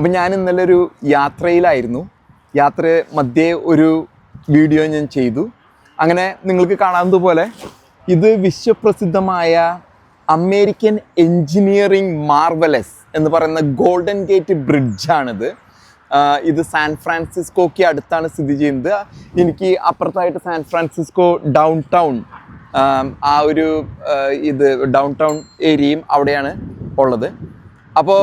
അപ്പം ഞാൻ ഇന്നലെ ഒരു യാത്രയിലായിരുന്നു. യാത്ര മധ്യേ ഒരു വീഡിയോ ഞാൻ ചെയ്തു. അങ്ങനെ നിങ്ങൾക്ക് കാണാവുന്നതുപോലെ ഇത് വിശ്വപ്രസിദ്ധമായ അമേരിക്കൻ എൻജിനീയറിംഗ് മാർവലസ് എന്ന് പറയുന്ന ഗോൾഡൻ ഗേറ്റ് ബ്രിഡ്ജാണിത്. ഇത് സാൻ ഫ്രാൻസിസ്കോയ്ക്ക് അടുത്താണ് സ്ഥിതി ചെയ്യുന്നത്. എനിക്ക് അപ്പുറത്തായിട്ട് സാൻ ഫ്രാൻസിസ്കോ ഡൗൺ ടൗൺ ആ ഒരു ഇത് ഡൗൺ ടൗൺ ഏരിയയും അവിടെയാണ് ഉള്ളത്. അപ്പോൾ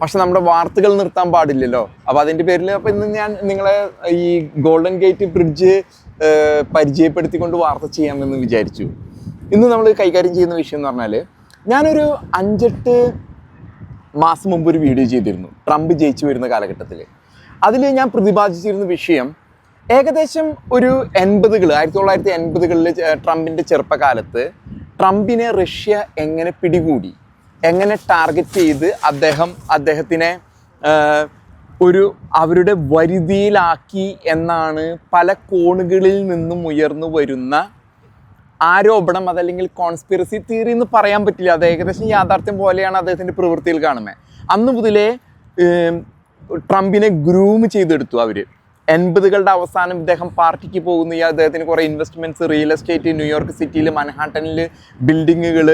പക്ഷെ നമ്മുടെ വാർത്തകൾ നിർത്താൻ പാടില്ലല്ലോ. അപ്പോൾ അതിന്റെ പേരിൽ അപ്പോൾ ഇന്ന് ഞാൻ നിങ്ങളെ ഈ ഗോൾഡൻ ഗേറ്റ് ബ്രിഡ്ജ് പരിചയപ്പെടുത്തിക്കൊണ്ട് വാർത്ത ചെയ്യാമെന്ന് വിചാരിച്ചു. ഇന്ന് നമ്മൾ കൈകാര്യം ചെയ്യുന്ന വിഷയം എന്ന് പറഞ്ഞാൽ ഞാനൊരു അഞ്ചെട്ട് മാസം മുമ്പ് ഒരു വീഡിയോ ചെയ്തിരുന്നു. ട്രംപ് ജയിച്ചു വരുന്ന കാലഘട്ടത്തിൽ അതിൽ ഞാൻ പ്രതിപാദിച്ചിരുന്ന വിഷയം ഏകദേശം ഒരു എൺപതുകൾ ആയിരത്തി തൊള്ളായിരത്തി എൺപതുകളിൽ ട്രംപിന്റെ ചെറുപ്പകാലത്ത് ട്രംപിനെ റഷ്യ എങ്ങനെ പിടികൂടി? എങ്ങനെ ടാർഗറ്റ് ചെയ്ത് അദ്ദേഹം അദ്ദേഹത്തിനെ ഒരു അവരുടെ വരുതിയിലാക്കി എന്നാണ് പല കോണുകളിൽ നിന്നും ഉയർന്നു വരുന്ന ആരോപണം അതല്ലെങ്കിൽ കോൺസ്പിറസി തിയറി എന്ന് പറയാൻ പറ്റില്ല. അത് ഏകദേശം യാഥാർത്ഥ്യം പോലെയാണ് അദ്ദേഹത്തിന്റെ പ്രവൃത്തിയിൽ കാണുന്നത് അന്ന് മുതലേ ട്രംപിനെ ഗ്രൂം ചെയ്തെടുത്തു അവർ എൺപതുകളുടെ അവസാനം ഇദ്ദേഹം പാർട്ടിക്ക് പോകുന്നു. അദ്ദേഹത്തിന് കുറേ ഇൻവെസ്റ്റ്മെന്റ്സ് റിയൽ എസ്റ്റേറ്റ് ന്യൂയോർക്ക് സിറ്റിയിൽ മൻഹാട്ടനിൽ ബിൽഡിങ്ങുകൾ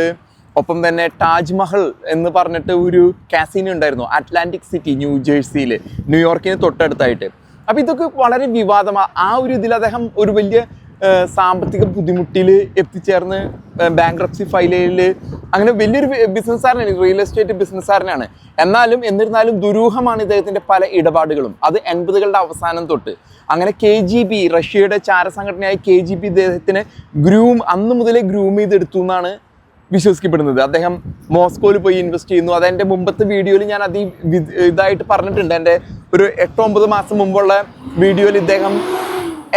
ഒപ്പം തന്നെ താജ്മഹൽ എന്ന് പറഞ്ഞിട്ട് ഒരു കാസിനോ ഉണ്ടായിരുന്നു. അറ്റ്ലാന്റിക് സിറ്റി ന്യൂ ജേഴ്സിയിൽ ന്യൂയോർക്കിന് തൊട്ടടുത്തായിട്ട്. അപ്പോൾ ഇതൊക്കെ വളരെ വിവാദമാണ് ആ ഒരു ഇതിൽ അദ്ദേഹം ഒരു വലിയ സാമ്പത്തിക ബുദ്ധിമുട്ടിൽ എത്തിച്ചേർന്ന് ബാങ്ക്രപ്സി ഫയലിൽ അങ്ങനെ വലിയൊരു ബിസിനസ്സുകാരനാണ് റിയൽ എസ്റ്റേറ്റ് ബിസിനസ്സുകാരനാണ് എന്നാലും എന്നിരുന്നാലും ദുരൂഹമാണ് ഇദ്ദേഹത്തിന്റെ പല ഇടപാടുകളും. അത് എൺപതുകളുടെ അവസാനം തൊട്ട്. അങ്ങനെ കെ ജി ബി റഷ്യയുടെ ചാരസംഘടനയായ കെ ജി ബി ഇദ്ദേഹത്തിന് ഗ്രൂം അന്ന് മുതലേ ഗ്രൂം ചെയ്തെടുത്തു എന്നാണ് വിശ്വസിക്കപ്പെടുന്നത്. അദ്ദേഹം മോസ്കോയിൽ പോയി ഇൻവെസ്റ്റ് ചെയ്യുന്നു. അതെന്റെ മുമ്പത്തെ വീഡിയോയിൽ ഞാൻ അതി ഇതായിട്ട് പറഞ്ഞിട്ടുണ്ട്. എന്റെ ഒരു എട്ടോ ഒമ്പത് മാസം മുമ്പുള്ള വീഡിയോയിൽ ഇദ്ദേഹം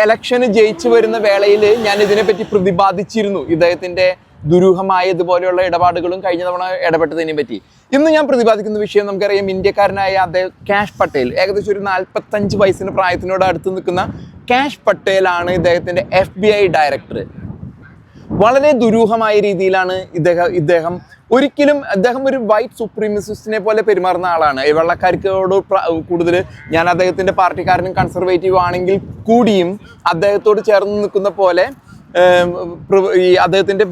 എലക്ഷന് ജയിച്ചു വരുന്ന വേളയിൽ ഞാൻ ഇതിനെപ്പറ്റി പ്രതിപാദിച്ചിരുന്നു. ഇദ്ദേഹത്തിന്റെ ദുരൂഹമായ ഇതുപോലെയുള്ള ഇടപാടുകളും കഴിഞ്ഞ തവണ ഇടപെട്ടതിനെ പറ്റി. ഇന്ന് ഞാൻ പ്രതിപാദിക്കുന്ന വിഷയം നമുക്കറിയാം ഇന്ത്യക്കാരനായ അദ്ദേഹം കാഷ് പട്ടേൽ. ഏകദേശം ഒരു നാൽപ്പത്തഞ്ച് വയസ്സിന് പ്രായത്തിനോട് അടുത്ത് നിൽക്കുന്ന കാഷ് പട്ടേലാണ് ഇദ്ദേഹത്തിന്റെ എഫ് ബി ഐ ഡയറക്ടർ വളരെ ദുരൂഹമായ രീതിയിലാണ് ഇദ്ദേഹം ഇദ്ദേഹം ഒരിക്കലും അദ്ദേഹം ഒരു വൈറ്റ് സുപ്രീമിസിസ്റ്റിനെ പോലെ പെരുമാറുന്ന ആളാണ്. വെള്ളക്കാർക്കോട് കൂടുതൽ ഞാൻ അദ്ദേഹത്തിന്റെ പാർട്ടിക്കാരനും കൺസർവേറ്റീവ് ആണെങ്കിൽ കൂടിയും അദ്ദേഹത്തോട് ചേർന്ന് നിൽക്കുന്ന പോലെ ഈ അദ്ദേഹത്തിന്റെ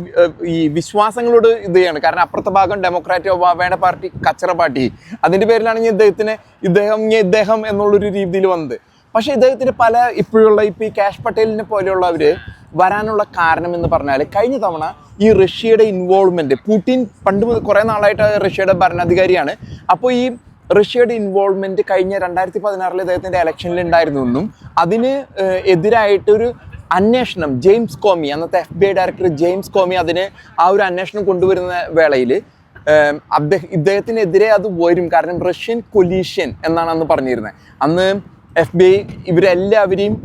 ഈ വിശ്വാസങ്ങളോട് ഇത് ചെയ്യാണ്. കാരണം അപ്പുറത്തെ ഭാഗം ഡെമോക്രാറ്റ് ഒബാമയുടെ പാർട്ടി കച്ചറ പാർട്ടി. അതിന്റെ പേരിലാണ് ഇദ്ദേഹത്തിന് ഇദ്ദേഹം ഇദ്ദേഹം എന്നുള്ളൊരു രീതിയിൽ വന്നത്. പക്ഷേ ഇദ്ദേഹത്തിന് പല ഇപ്പോഴുള്ള ഇപ്പോൾ ഈ കാഷ് പട്ടേലിനെ പോലെയുള്ളവർ വരാനുള്ള കാരണം എന്ന് പറഞ്ഞാൽ കഴിഞ്ഞ തവണ ഈ റഷ്യയുടെ ഇൻവോൾവ്മെന്റ് പുടിൻ പണ്ട് മുതൽ കുറേ നാളായിട്ട് റഷ്യയുടെ ഭരണാധികാരിയാണ്. അപ്പോൾ ഈ റഷ്യയുടെ ഇൻവോൾവ്മെന്റ് കഴിഞ്ഞ രണ്ടായിരത്തി പതിനാറിൽ ഇദ്ദേഹത്തിന്റെ ഇലക്ഷനിൽ ഉണ്ടായിരുന്നു എന്നും അതിന് എതിരായിട്ടൊരു അന്വേഷണം ജെയിംസ് കോമി അന്നത്തെ F B I director James Comey അതിന് ആ ഒരു അന്വേഷണം കൊണ്ടുവരുന്ന വേളയിൽ അദ്ദേഹം ഇദ്ദേഹത്തിനെതിരെ അത് വരും. കാരണം റഷ്യൻ കൊലീഷ്യൻ എന്നാണ് അന്ന് പറഞ്ഞിരുന്നത്. അന്ന് എഫ് ബി ഐ ഇവരെല്ലാവരെയും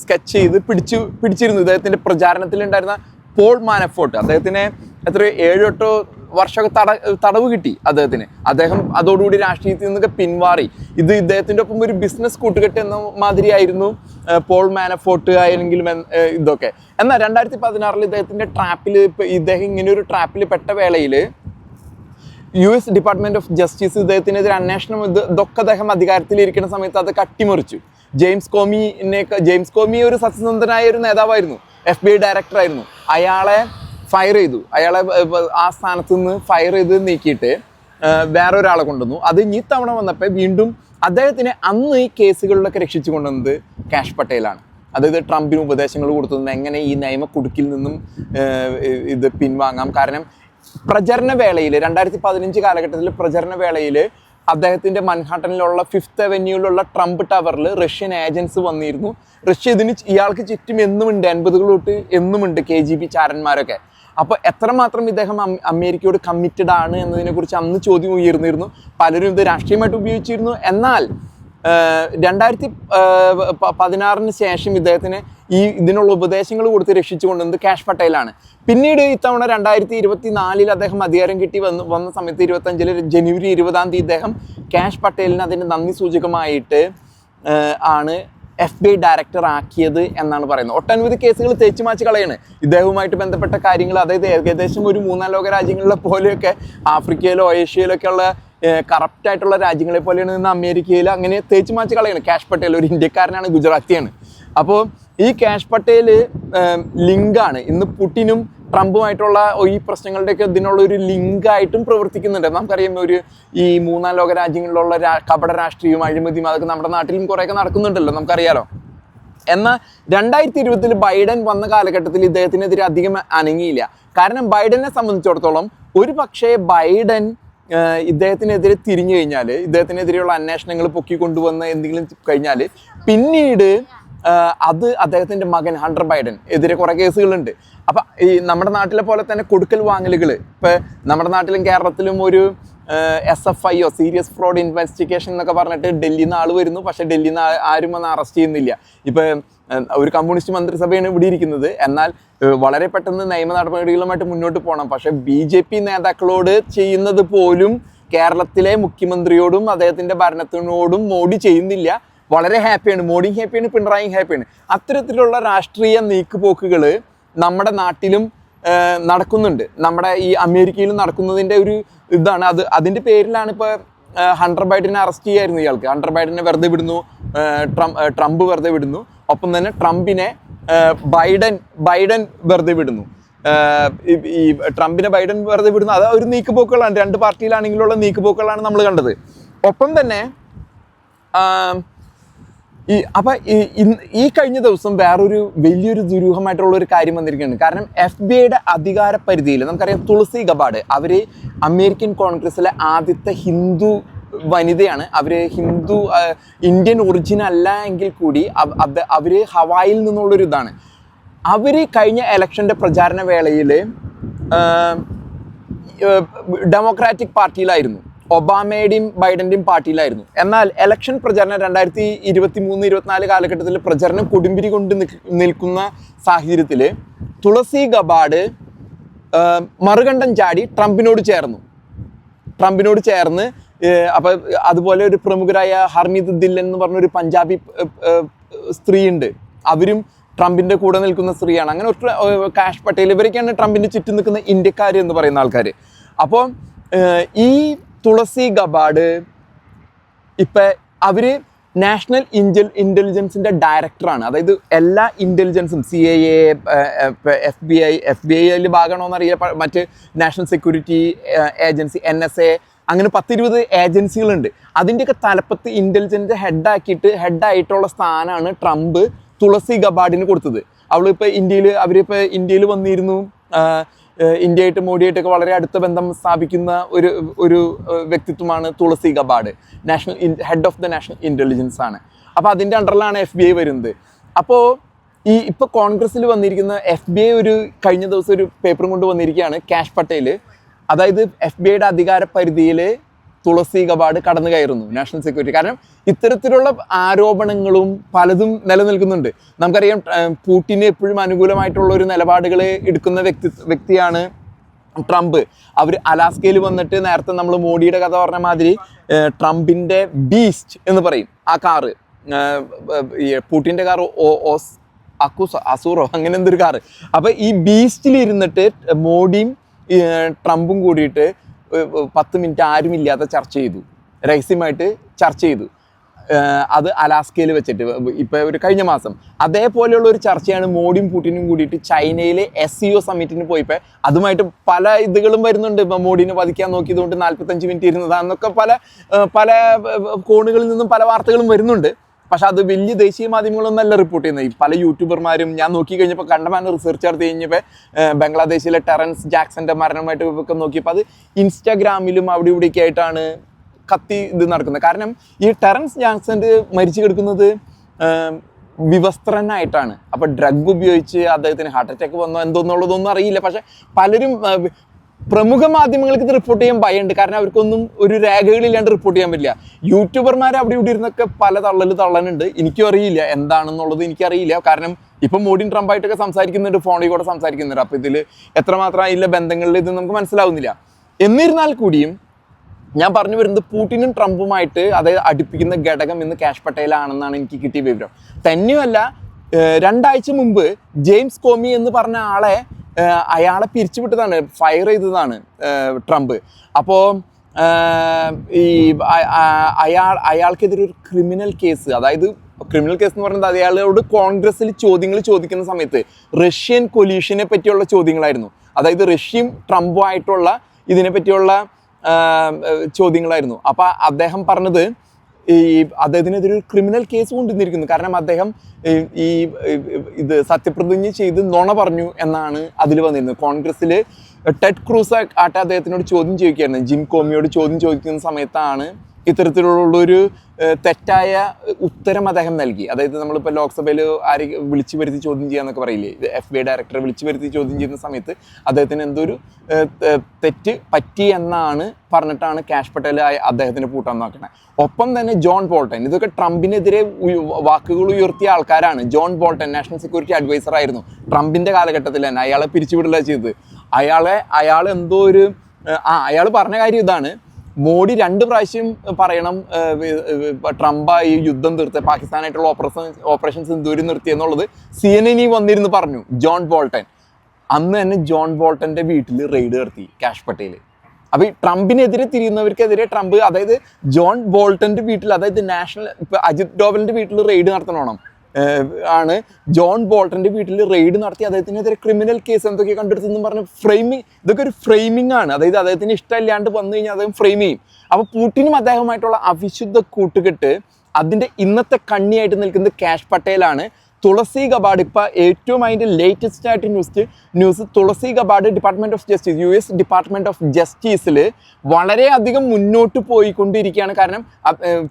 സ്കെച്ച് ചെയ്ത് പിടിച്ചു പിടിച്ചിരുന്നു. ഇദ്ദേഹത്തിന്റെ പ്രചാരണത്തിലുണ്ടായിരുന്ന പോൾ മാനഫോർട്ട് അദ്ദേഹത്തിന് എത്ര ഏഴോ എട്ടോ വർഷമൊക്കെ തട തടവ് കിട്ടി അദ്ദേഹത്തിന്. അദ്ദേഹം അതോടുകൂടി രാഷ്ട്രീയത്തിൽ നിന്നൊക്കെ പിൻവാറി. ഇത് ഇദ്ദേഹത്തിന്റെ ഒപ്പം ഒരു ബിസിനസ് കൂട്ടുകെട്ട് എന്ന മാതിരിയായിരുന്നു പോൾ മാനഫോർട്ട് ആയെങ്കിലും ഇതൊക്കെ. എന്നാൽ രണ്ടായിരത്തി പതിനാറിൽ ഇദ്ദേഹത്തിന്റെ ട്രാപ്പിൽ ഇദ്ദേഹം ഇങ്ങനെ ഒരു ട്രാപ്പിൽ പെട്ട വേളയിൽ U S department of justice ഇദ്ദേഹത്തിനെതിരെ അന്വേഷണം ഇത് ഇതൊക്കെ അദ്ദേഹം അധികാരത്തിലിരിക്കുന്ന സമയത്ത് അത് കട്ടിമറിച്ചു. ജെയിംസ് കോമിനെ ജെയിംസ് കോമി ഒരു സത്യസന്ധനായ ഒരു നേതാവായിരുന്നു. എഫ് ബി ഐ ഡയറക്ടറായിരുന്നു അയാളെ ഫയർ ചെയ്തു. അയാളെ ആ സ്ഥാനത്ത് നിന്ന് ഫയർ ചെയ്ത് നീക്കിയിട്ട് വേറെ ഒരാളെ കൊണ്ടുവന്നു. അത് ഈ തവണ വന്നപ്പോൾ വീണ്ടും അദ്ദേഹത്തിനെ അന്ന് ഈ കേസുകളിലൊക്കെ രക്ഷിച്ചു കൊണ്ടുവന്നത് കാഷ് പട്ടേലാണ്. അതായത് ട്രംപിന് ഉപദേശങ്ങൾ കൊടുത്തത് എങ്ങനെ ഈ നിയമ കുടുക്കിൽ നിന്നും ഇത് പിൻവാങ്ങാം. കാരണം പ്രചരണ വേളയിൽ രണ്ടായിരത്തി പതിനഞ്ച് കാലഘട്ടത്തിൽ പ്രചരണ വേളയിൽ അദ്ദേഹത്തിന്റെ മൻഹാട്ടനിലുള്ള ഫിഫ്ത്ത് അവന്യൂവിലുള്ള ട്രംപ് ടവറിൽ റഷ്യൻ ഏജൻസ് വന്നിരുന്നു. റഷ്യ ഇതിന് ഇയാൾക്ക് ചുറ്റും എന്നുമുണ്ട് എൺപതുകൾ തൊട്ട് എന്നുമുണ്ട് കെ ജി ബി ചാരന്മാരൊക്കെ. അപ്പോൾ എത്രമാത്രം ഇദ്ദേഹം അമേരിക്കയോട് കമ്മിറ്റഡ് ആണ് എന്നതിനെക്കുറിച്ച് അന്ന് ചോദ്യം ഉയർന്നിരുന്നു. പലരും ഇത് രാഷ്ട്രീയമായിട്ട് ഉപയോഗിച്ചിരുന്നു. എന്നാൽ രണ്ടായിരത്തി പതിനാറിന് ശേഷം ഇദ്ദേഹത്തിന് ഈ ഇതിനുള്ള ഉപദേശങ്ങൾ കൊടുത്ത് രക്ഷിച്ചു കൊണ്ടുവന്നത് കാഷ് പട്ടേലാണ്. പിന്നീട് ഇത്തവണ രണ്ടായിരത്തി ഇരുപത്തി നാലിൽ അദ്ദേഹം അധികാരം കിട്ടി വന്ന് വന്ന സമയത്ത് ഇരുപത്തഞ്ചിൽ ജനുവരി ഇരുപതാം തീയതി ഇദ്ദേഹം കാഷ് പട്ടേലിന് അതിന് നന്ദി സൂചകമായിട്ട് ആണ് എഫ് ബി ഐ ഡയറക്ടർ ആക്കിയത് എന്നാണ് പറയുന്നത്. ഒട്ടനവധി കേസുകൾ തേച്ചു മാച്ച് കളയാണ്. ഇദ്ദേഹവുമായിട്ട് ബന്ധപ്പെട്ട കാര്യങ്ങൾ അതായത് ഏകദേശം ഒരു മൂന്നാം ലോക രാജ്യങ്ങളിലെ പോലെയൊക്കെ ആഫ്രിക്കയിലോ ഏഷ്യയിലൊക്കെ ഉള്ള കറപ്റ്റ് ആയിട്ടുള്ള രാജ്യങ്ങളെ പോലെയാണ് നിന്ന് അമേരിക്കയിൽ അങ്ങനെ തേച്ച് മാച്ച് കളയാണ്. കാഷ് പട്ടേൽ ഒരു ഇന്ത്യക്കാരനാണ് ഗുജറാത്തിയാണ്. അപ്പോൾ ഈ കാഷ് പട്ടേൽ ലിങ്കാണ്. ഇന്ന് പുട്ടിനും ട്രംപുമായിട്ടുള്ള ഈ പ്രശ്നങ്ങളുടെയൊക്കെ ഇതിനുള്ള ഒരു ലിങ്കായിട്ടും പ്രവർത്തിക്കുന്നുണ്ട്. നമുക്കറിയാം ഒരു ഈ മൂന്നാം ലോക രാജ്യങ്ങളിലുള്ള കപട രാഷ്ട്രീയവും അഴിമതിയും അതൊക്കെ നമ്മുടെ നാട്ടിലും കുറേയൊക്കെ നടക്കുന്നുണ്ടല്ലോ. നമുക്കറിയാലോ. എന്നാൽ രണ്ടായിരത്തി ഇരുപതിൽ ബൈഡൻ വന്ന കാലഘട്ടത്തിൽ ഇദ്ദേഹത്തിനെതിരെ അധികം അനങ്ങിയില്ല. കാരണം ബൈഡനെ സംബന്ധിച്ചിടത്തോളം ഒരു പക്ഷേ ബൈഡൻ ഇദ്ദേഹത്തിനെതിരെ തിരിഞ്ഞു കഴിഞ്ഞാൽ ഇദ്ദേഹത്തിനെതിരെയുള്ള അന്വേഷണങ്ങൾ പൊക്കി കൊണ്ടുവന്ന് എന്തെങ്കിലും കഴിഞ്ഞാൽ പിന്നീട് അത് അദ്ദേഹത്തിന്റെ മകൻ ഹണ്ടർ ബൈഡൻ എതിരെ കുറേ കേസുകളുണ്ട്. അപ്പം ഈ നമ്മുടെ നാട്ടിലെ പോലെ തന്നെ കൊടുക്കൽ വാങ്ങലുകൾ ഇപ്പം നമ്മുടെ നാട്ടിലും കേരളത്തിലും ഒരു S F I O serious fraud investigation എന്നൊക്കെ പറഞ്ഞിട്ട് ഡൽഹിയിൽ നിന്ന് ആൾ വരുന്നു. പക്ഷേ ഡൽഹിയിൽ നിന്ന് ആരും വന്ന് അറസ്റ്റ് ചെയ്യുന്നില്ല. ഇപ്പൊ ഒരു കമ്മ്യൂണിസ്റ്റ് മന്ത്രിസഭയാണ് ഇവിടെ ഇരിക്കുന്നത്. എന്നാൽ വളരെ പെട്ടെന്ന് നിയമ നടപടികളുമായിട്ട് മുന്നോട്ട് പോകണം പക്ഷേ ബി ജെ പി നേതാക്കളോട് ചെയ്യുന്നത് പോലും കേരളത്തിലെ മുഖ്യമന്ത്രിയോടും അദ്ദേഹത്തിന്റെ ഭരണത്തിനോടും മോഡി ചെയ്യുന്നില്ല. വളരെ ഹാപ്പിയാണ്. മോഡി ഹാപ്പിയാണ് പിണറായിയും ഹാപ്പിയാണ്. അത്തരത്തിലുള്ള രാഷ്ട്രീയ നീക്കുപോക്കുകൾ നമ്മുടെ നാട്ടിലും നടക്കുന്നുണ്ട്. നമ്മുടെ ഈ അമേരിക്കയിലും നടക്കുന്നതിന്റെ ഒരു ഇതാണ്. അത് അതിന്റെ പേരിലാണ് ഇപ്പോൾ ഹണ്ടർ ബൈഡനെ അറസ്റ്റ് ചെയ്യായിരുന്നു ഇയാൾക്ക്. ഹണ്ടർ ബൈഡനെ വെറുതെ വിടുന്നു. ട്രംപ് വെറുതെ വിടുന്നു. ഒപ്പം തന്നെ ട്രംപിനെ ബൈഡൻ ബൈഡൻ വെറുതെ വിടുന്നു. ഈ- ട്രംപിനെ ബൈഡൻ വെറുതെ വിടുന്നു അത് ഒരു നീക്കുപോക്കുകളാണ്. രണ്ട് പാർട്ടിയിലാണെങ്കിലുള്ള നീക്കുപോക്കുകളാണ് നമ്മൾ കണ്ടത്. ഒപ്പം തന്നെ ഈ അപ്പൊ ഈ- കഴിഞ്ഞ ദിവസം വേറൊരു വലിയൊരു ദുരൂഹമായിട്ടുള്ള ഒരു കാര്യം വന്നിരിക്കുകയാണ്. കാരണം എഫ് ബി ഐയുടെ അധികാര പരിധിയിൽ നമുക്കറിയാം തുളസി ഗബാഡ് അവർ അമേരിക്കൻ കോൺഗ്രസിലെ ആദ്യത്തെ ഹിന്ദു വനിതയാണ്. അവർ ഹിന്ദു ഇന്ത്യൻ ഒറിജിൻ അല്ല എങ്കിൽ കൂടി അവ- അവ- അവർ ഹവായിൽ നിന്നുള്ളൊരു ഇതാണ്. അവർ കഴിഞ്ഞ ഇലക്ഷന്റെ പ്രചാരണ വേളയിൽ ഡെമോക്രാറ്റിക് പാർട്ടിയിലായിരുന്നു. ഒബാമയുടെയും ബൈഡന്റെയും പാർട്ടിയിലായിരുന്നു. എന്നാൽ ഇലക്ഷൻ പ്രചരണം രണ്ടായിരത്തി ഇരുപത്തി മൂന്ന് ഇരുപത്തിനാല് കാലഘട്ടത്തിൽ പ്രചരണം കൊടുമ്പിരി കൊണ്ട് നിൽക്കുന്ന സാഹചര്യത്തിൽ തുളസി ഗബാഡ് മറുകണ്ഠം ചാടി ട്രംപിനോട് ചേർന്നു. ട്രംപിനോട് ചേർന്ന് അപ്പൊ അതുപോലെ ഒരു പ്രമുഖരായ ഹർമീത് ദില്ലൻ എന്ന് പറഞ്ഞ ഒരു പഞ്ചാബി സ്ത്രീ ഉണ്ട് അവരും ട്രംപിന്റെ കൂടെ നിൽക്കുന്ന സ്ത്രീയാണ്. അങ്ങനെ ഒരു കാഷ് പട്ടേൽ ഇവരൊക്കെയാണ് ട്രംപിന്റെ ചുറ്റും നിൽക്കുന്ന ഇന്ത്യക്കാർ എന്ന് പറയുന്ന ആൾക്കാർ അപ്പോൾ ഈ തുളസി ഗബാഡ് ഇപ്പൊ അവർ നാഷണൽ ഇന്റൽ ഇന്റലിജൻസിന്റെ ഡയറക്ടറാണ്. അതായത് എല്ലാ ഇന്റലിജൻസും C I A F B I F B ഐയിൽ ഭാഗമാണോ പ- മറ്റ് national security agency N S A അങ്ങനെ പത്തിരുപത് ഏജൻസികളുണ്ട്. അതിന്റെയൊക്കെ തലപ്പത്ത് ഇന്റലിജൻസ് ഹെഡാക്കിയിട്ട് ഹെഡായിട്ടുള്ള സ്ഥാനമാണ് ട്രംപ് തുളസി ഗബാഡിന് കൊടുത്തത്. അവളിപ്പോൾ ഇന്ത്യയിൽ അവരിപ്പോൾ ഇന്ത്യയിൽ വന്നിരുന്നു. ഇന്ത്യയായിട്ട് മോഡിയായിട്ടൊക്കെ വളരെ അടുത്ത ബന്ധം സ്ഥാപിക്കുന്ന ഒരു ഒരു വ്യക്തിത്വമാണ് Tulsi Gabbard national head of the national intelligence ആണ്. അപ്പോൾ അതിന്റെ അണ്ടറിലാണ് എഫ് ബി ഐ വരുന്നത്. അപ്പോൾ ഈ ഇപ്പോൾ കോൺഗ്രസ്സിൽ വന്നിരിക്കുന്ന എഫ് ബി ഐ ഒരു കഴിഞ്ഞ ദിവസം ഒരു പേപ്പറും കൊണ്ട് വന്നിരിക്കുകയാണ് കാഷ് പട്ടേൽ അതായത് എഫ് ബി ഐയുടെ അധികാര പരിധിയിൽ തുളസി കപാട് കടന്നു കയറുന്നു നാഷണൽ സെക്യൂരിറ്റി കാരണം ഇത്തരത്തിലുള്ള ആരോപണങ്ങളും പലതും നിലനിൽക്കുന്നുണ്ട്. നമുക്കറിയാം പൂട്ടിന് എപ്പോഴും അനുകൂലമായിട്ടുള്ള ഒരു നിലപാടുകൾ എടുക്കുന്ന വ്യക്തി വ്യക്തിയാണ് ട്രംപ്. അവർ അലാസ്കയിൽ വന്നിട്ട് നേരത്തെ നമ്മൾ മോഡിയുടെ കഥ പറഞ്ഞ മാതിരി ട്രംപിന്റെ ബീസ്റ്റ് എന്ന് പറയും. ആ കാറ് പൂട്ടിന്റെ കാർ ഓസ് അക്കൂസോ അസൂറോ അങ്ങനെ എന്തൊരു കാറ്. അപ്പോൾ ഈ ബീസ്റ്റിൽ ഇരുന്നിട്ട് മോഡിയും ട്രംപും കൂടിയിട്ട് പത്ത് മിനിറ്റ് ആരുമില്ലാത്ത ചർച്ച ചെയ്തു. രഹസ്യമായിട്ട് ചർച്ച ചെയ്തു. അത് അലാസ്കയിൽ വെച്ചിട്ട് ഇപ്പോൾ ഒരു കഴിഞ്ഞ മാസം. അതേപോലെയുള്ള ഒരു ചർച്ചയാണ് മോഡിയും പുടിനും കൂടിയിട്ട് ചൈനയിലെ എസ് സി ഒ സമ്മിറ്റിന് പോയിപ്പോൾ അതുമായിട്ട് പല ഇതുകളും വരുന്നുണ്ട്. ഇപ്പൊ മോഡിനെ വധിക്കാൻ നോക്കിയതുകൊണ്ട് നാൽപ്പത്തഞ്ച് മിനിറ്റ് ഇരുന്നതാണെന്നൊക്കെ പല പല കോണുകളിൽ നിന്നും പല വാർത്തകളും വരുന്നുണ്ട്. പക്ഷെ അത് വലിയ ദേശീയ മാധ്യമങ്ങളൊന്നും അല്ല റിപ്പോർട്ട് ചെയ്യുന്നത് പല യൂട്യൂബർമാരും ഞാൻ നോക്കി കഴിഞ്ഞപ്പോൾ കണ്ടമാൻ റിസർച്ച് നടത്തി കഴിഞ്ഞപ്പോൾ ബംഗ്ലാദേശിലെ ടെറൻസ് ജാക്സന്റെ മരണമായിട്ട് ഒക്കെ നോക്കിയപ്പോൾ അത് ഇൻസ്റ്റാഗ്രാമിലും അവിടെ ഇവിടെയൊക്കെ ആയിട്ടാണ് കത്തി ഇത് നടക്കുന്നത്. കാരണം ഈ ടെറൻസ് ജാക്സന്റെ മരിച്ചു കിടക്കുന്നത് വിവസ്ത്രനായിട്ടാണ്. അപ്പൊ ഡ്രഗ് ഉപയോഗിച്ച് അദ്ദേഹത്തിന് ഹാർട്ട് അറ്റാക്ക് വന്നോ എന്തോന്നുള്ളതൊന്നും അറിയില്ല. പക്ഷെ പലരും പ്രമുഖ മാധ്യമങ്ങൾക്ക് ഇത് റിപ്പോർട്ട് ചെയ്യാൻ ഭയമുണ്ട്. കാരണം അവർക്കൊന്നും ഒരു രേഖകളില്ലാണ്ട് റിപ്പോർട്ട് ചെയ്യാൻ പറ്റില്ല. യൂട്യൂബർമാർ അവിടെ ഇവിടെ ഇരുന്നൊക്കെ പല തള്ളൽ തള്ളനുണ്ട് എനിക്കും അറിയില്ല. എന്താണെന്നുള്ളത് എനിക്കറിയില്ല. കാരണം ഇപ്പം മോഡിയും ട്രംപായിട്ടൊക്കെ സംസാരിക്കുന്നുണ്ട്. ഫോണിൽ കൂടെ സംസാരിക്കുന്നുണ്ട്. അപ്പോൾ ഇതിൽ എത്രമാത്രം അതിലെ ബന്ധങ്ങളിൽ ഇത് നമുക്ക് മനസ്സിലാവുന്നില്ല. എന്നിരുന്നാൽ കൂടിയും ഞാൻ പറഞ്ഞു വരുന്നത് പൂട്ടിനും ട്രംപുമായിട്ട് അതായത് അടുപ്പിക്കുന്ന ഘടകം ഇന്ന് കാഷ് പട്ടേലാണെന്നാണ് എനിക്ക് കിട്ടിയ വിവരം. തന്നെയുമല്ല രണ്ടാഴ്ച മുമ്പ് ജെയിംസ് കോമി എന്ന് പറഞ്ഞ ആളെ അയാളെ പിരിച്ചുവിട്ടതാണ് ഫയർ ചെയ്തതാണ് ട്രംപ്. അപ്പോൾ ഈ അയാൾ അയാൾക്കെതിരെ ഒരു ക്രിമിനൽ കേസ് അതായത് ക്രിമിനൽ കേസ് എന്ന് പറയുന്നത് അയാളോട് കോൺഗ്രസ്സിൽ ചോദ്യങ്ങൾ ചോദിക്കുന്ന സമയത്ത് റഷ്യൻ കൊല്യൂഷനെ പറ്റിയുള്ള ചോദ്യങ്ങളായിരുന്നു. അതായത് റഷ്യയും ട്രംപും ആയിട്ടുള്ള ഇതിനെ പറ്റിയുള്ള ചോദ്യങ്ങളായിരുന്നു. അപ്പോൾ അദ്ദേഹം പറഞ്ഞത് ഈ അദ്ദേഹത്തിനെതിരെ ഒരു ക്രിമിനൽ കേസ് കൊണ്ടുവന്നിരിക്കുന്നു. കാരണം അദ്ദേഹം ഈ ഇത് സത്യപ്രതിജ്ഞ ചെയ്ത് നുണ പറഞ്ഞു എന്നാണ് അതിൽ വന്നിരുന്നത്. കോൺഗ്രസ്സിൽ ടെഡ് ക്രൂസ് ആട്ടെ അദ്ദേഹത്തിനോട് ചോദ്യം ചോദിക്കുകയായിരുന്നു. ജിം കോമിയോട് ചോദ്യം ചോദിക്കുന്ന സമയത്താണ് ഇത്തരത്തിലുള്ളൊരു തെറ്റായ ഉത്തരം അദ്ദേഹം നൽകി. അതായത് നമ്മളിപ്പോൾ ലോക്സഭയിൽ ആരെ വിളിച്ചു വരുത്തി ചോദ്യം ചെയ്യാന്നൊക്കെ പറയില്ലേ? എഫ് ബി ഡയറക്ടറെ വിളിച്ചു വരുത്തി ചോദ്യം ചെയ്യുന്ന സമയത്ത് അദ്ദേഹത്തിന് എന്തോ ഒരു ഏഹ്, തെ- തെറ്റ് പറ്റി എന്നാണ് പറഞ്ഞിട്ടാണ് കാഷ് പട്ടേൽ അദ്ദേഹത്തിന് പൂട്ടാൻ നോക്കണേ. ഒപ്പം തന്നെ ജോൺ ബോൾട്ടൻ. ഇതൊക്കെ ട്രംപിനെതിരെ വാക്കുകൾ ഉയർത്തിയ ആൾക്കാരാണ്. John Bolton national security adviser ആയിരുന്നു. ട്രംപിന്റെ കാലഘട്ടത്തിൽ തന്നെ അയാളെ പിരിച്ചുവിടില്ല ചെയ്തത്. അയാളെ അയാൾ എന്തോ ഒരു ആ അയാൾ പറഞ്ഞ കാര്യം ഇതാണ്. മോഡി രണ്ട് പ്രാവശ്യം പറയണം ട്രംപ് ആ ട്രംപ് ഈ യുദ്ധം തീർത്ത് പാകിസ്ഥാനായിട്ടുള്ള ഓപ്പറേഷൻ ഓപ്പറേഷൻസ് ദൂരം നിർത്തി എന്നുള്ളത് സി എൻ എനി വന്നിരുന്ന് പറഞ്ഞു ജോൺ ബോൾട്ടൻ. അന്ന് തന്നെ ജോൺ ബോൾട്ടന്റെ വീട്ടിൽ റെയ്ഡ് നടത്തി കാഷ് പട്ടേൽ അപ്പൊ ഈ ട്രംപിനെതിരെ തിരിയുന്നവർക്കെതിരെ ട്രംപ് അതായത് ജോൺ ബോൾട്ടന്റെ വീട്ടിൽ അതായത് നാഷണൽ ഇപ്പൊ അജിത് ഡോവലിന്റെ വീട്ടിൽ റെയ്ഡ് നടത്തണം. ഏഹ് ആണ്. ജോൺ ബോൾട്ടന്റെ വീട്ടിൽ റെയ്ഡ് നടത്തി അദ്ദേഹത്തിനെതിരെ ക്രിമിനൽ കേസ് എന്തൊക്കെ കണ്ടെടുത്തെന്ന് പറഞ്ഞ് ഫ്രെയിമിങ് ഇതൊക്കെ ഒരു ഫ്രെയിമിംഗ് ആണ്. അതായത് അദ്ദേഹത്തിന് ഇഷ്ടമില്ലാണ്ട് വന്നു കഴിഞ്ഞാൽ അദ്ദേഹം ഫ്രെയിം ചെയ്യും. അപ്പോൾ പൂട്ടിനും അദ്ദേഹവുമായിട്ടുള്ള അവിശുദ്ധ കൂട്ടുകെട്ട് അതിന്റെ ഇന്നത്തെ കണ്ണിയായിട്ട് നിൽക്കുന്നത് കാഷ് പട്ടേലാണ്. തുളസി ഗബാഡ് ഇപ്പൊ ഏറ്റവും അതിന്റെ ലേറ്റസ്റ്റ് ആയിട്ട് news news Tulsi Gabbard department of justice U S department of ജസ്റ്റിസിൽ വളരെയധികം മുന്നോട്ട് പോയിക്കൊണ്ടിരിക്കുകയാണ്. കാരണം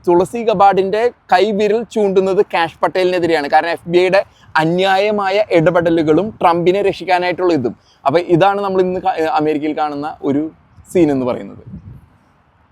തുളസി ഗബാഡിന്റെ കൈവിരൽ ചൂണ്ടുന്നത് കാഷ് പട്ടേലിനെതിരെയാണ്. കാരണം എഫ് ബി ഐയുടെ അന്യായമായ ഇടപെടലുകളും ട്രംപിനെ രക്ഷിക്കാനായിട്ടുള്ള ഇതും. അപ്പോൾ ഇതാണ് നമ്മൾ ഇന്ന് അമേരിക്കയിൽ കാണുന്ന ഒരു സീൻ എന്ന് പറയുന്നത്.